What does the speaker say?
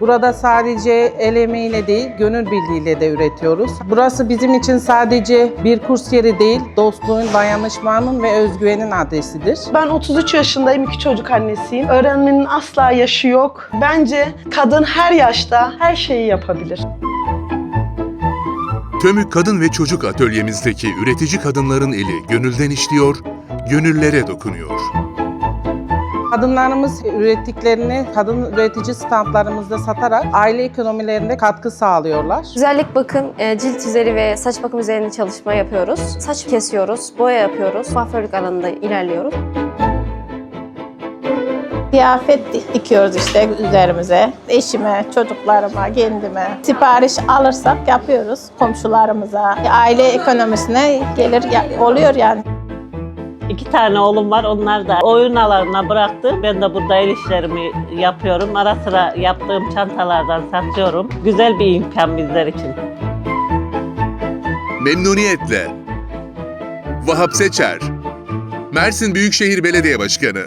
Burada sadece el emeğiyle değil, gönül birliğiyle de üretiyoruz. Burası bizim için sadece bir kurs yeri değil, dostluğun, dayanışmanın ve özgüvenin adresidir. Ben 33 yaşındayım, iki çocuk annesiyim. Öğrenmenin asla yaşı yok. Bence kadın her yaşta her şeyi yapabilir. Tömük Kadın ve Çocuk Atölyemizdeki üretici kadınların eli gönülden işliyor, gönüllere dokunuyor. Kadınlarımız ürettiklerini kadın üretici standlarımızda satarak aile ekonomilerinde katkı sağlıyorlar. Güzellik bakım, e, cilt üzeri ve saç bakım üzerine çalışma yapıyoruz. Saç kesiyoruz, boya yapıyoruz, kuaförlük alanında ilerliyoruz. Kıyafet di- dikiyoruz işte üzerimize. Eşime, çocuklarıma, kendime. Sipariş alırsak yapıyoruz komşularımıza. Aile ekonomisine gelir oluyor yani. İki tane oğlum var. Onlar da oyun alanına bıraktı. Ben de burada el işlerimi yapıyorum. Ara sıra yaptığım çantalardan satıyorum. Güzel bir imkan bizler için. Memnuniyetle. Vahap Seçer, Mersin Büyükşehir Belediye Başkanı.